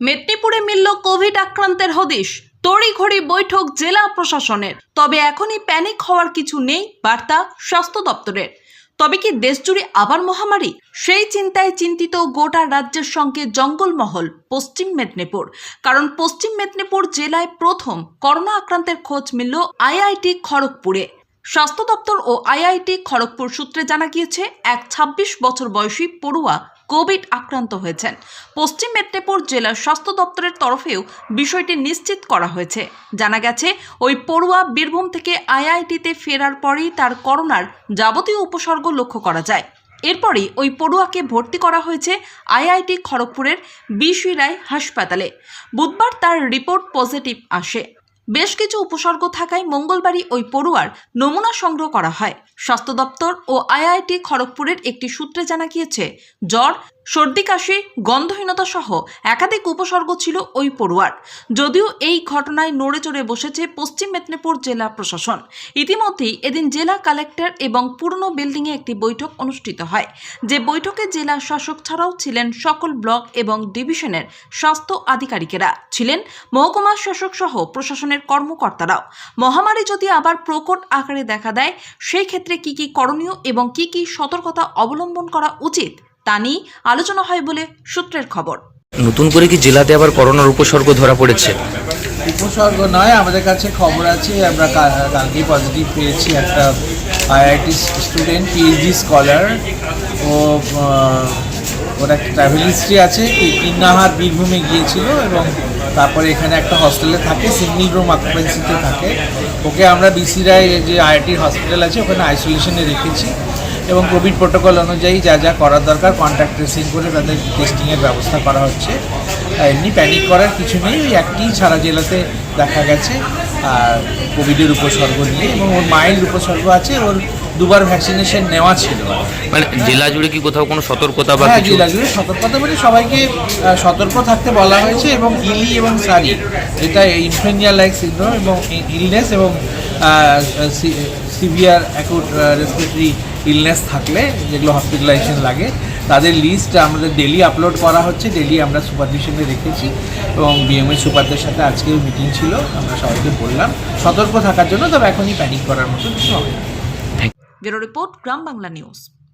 মেদিনীপুরে মিলল কোভিড আক্রান্তের হদিশ। তড়িঘড়ি বৈঠক জেলা প্রশাসনের। তবে এখনই প্যানিক হওয়ার কিছু নেই বার্তা স্বাস্থ্য দপ্তরের। তবে কি দেশজুড়ে আবার মহামারী? সেই চিন্তায় চিন্তিত গোটা রাজ্যের সঙ্গে জঙ্গলমহল, পশ্চিম মেদিনীপুর। কারণ পশ্চিম মেদিনীপুর জেলায় প্রথম করোনা আক্রান্তের খোঁজ মিলল আইআইটি খড়গপুরে। স্বাস্থ্য দপ্তর ও আইআইটি খড়গপুর সূত্রে জানা গিয়েছে, এক ২৬ বছর বয়সী পড়ুয়া কোভিড আক্রান্ত হয়েছেন। পশ্চিম মেদিনীপুর জেলার স্বাস্থ্য দপ্তরের তরফেও বিষয়টি নিশ্চিত করা হয়েছে। জানা গেছে, ওই পড়ুয়া বীরভূম থেকে আইআইটিতে ফেরার পরেই তার করোনার যাবতীয় উপসর্গ লক্ষ্য করা যায়। এরপরই ওই পড়ুয়াকে ভর্তি করা হয়েছে আইআইটি খড়গপুরের বিশি রায় হাসপাতালে। বুধবার তার রিপোর্ট পজিটিভ আসে। বেশ কিছু উপসর্গ থাকায় মঙ্গলবারই ওই পড়ুয়ার নমুনা সংগ্রহ করা হয়। স্বাস্থ্য দপ্তর ও আইআইটি খড়গপুরের একটি সূত্রে জানা গিয়েছে, জ্বর সর্দি, কাশি, গন্ধহীনতা সহ একাধিক উপসর্গ ছিল ওই পড়ুয়ার। যদিও এই ঘটনায় নড়ে চড়ে বসেছে পশ্চিম মেদিনীপুর জেলা প্রশাসন। ইতিমধ্যেই এদিন জেলা কালেক্টর এবং পুরনো বিল্ডিংয়ে একটি বৈঠক অনুষ্ঠিত হয়। যে বৈঠকে জেলা শাসক ছাড়াও ছিলেন সকল ব্লক এবং ডিভিশনের স্বাস্থ্য আধিকারিকেরা। ছিলেন মহকুমা শাসক সহ প্রশাসনের কর্মকর্তারাও। মহামারী যদি আবার প্রকট আকারে দেখা দেয় সেই ক্ষেত্রে কি কি করণীয় এবং কি কি সতর্কতা অবলম্বন করা উচিত তা নিয়ে আলোচনা হয় বলে সূত্রের খবর। নতুন করে কি জেলাতে আবার করোনার উপসর্গ ধরা পড়েছে? উপসর্গ নয় আমাদের কাছে খবর আছে আমরা কালকে পজিটিভ পেয়েছি একটা আইআইটি স্টুডেন্ট পিএইচডি স্কলার ও ওর একটা ট্রাভেল হিস্ট্রি আছে কি- কিন্নাহার বীরভূমে গিয়েছিল এবং তারপরে এখানে একটা হস্টেলে থাকে সিঙ্গল রুম অকুপেন্সিতে থাকে। ওকে আমরা বিসি রায় যে আইআইটির হসপিটাল আছে ওখানে আইসোলেশনে রেখেছি। এবং কোভিড প্রোটোকল অনুযায়ী যা যা করার দরকার কন্ট্যাক্ট ট্রেসিং করে তাদের টেস্টিংয়ের ব্যবস্থা করা হচ্ছে। এমনি প্যানিক করার কিছু নেই ওই একটি সারা জেলাতে দেখা গেছে আর কোভিডের উপসর্গ নিয়ে এবং ওর মাইল্ড উপসর্গ আছে ওর দুবার ভ্যাকসিনেশন নেওয়া ছিল। মানে জেলা জুড়ে কি কোথাও কোনো সতর্কতা বা হ্যাঁ কিছু? জেলা জুড়ে সতর্কতা বলে সবাইকে সতর্ক থাকতে বলা হয়েছে এবং ইলি এবং সারি যেটা ইনফ্লুয়েঞ্জা লাইক সিন্ড্রোম এবং ইলনেস এবং সিভিয়ার অ্যাকুট রেসপিরেটরি ইলনেস থাকলে, যেগুলো হসপিটালাইজেশন লাগে, তাদের লিস্ট আমাদের ডেলি আপলোড করা হচ্ছে। ডেলি আমরা সুপারভিশনে রেখেছি এবং বিএমএ সুপারদের সাথে আজকেও মিটিং ছিল, আমরা সবাইকে বললাম। সতর্ক থাকার জন্য, তবে এখনই প্যানিক করার মতো কিছু হবে। Bureau report, Gram Bangla news.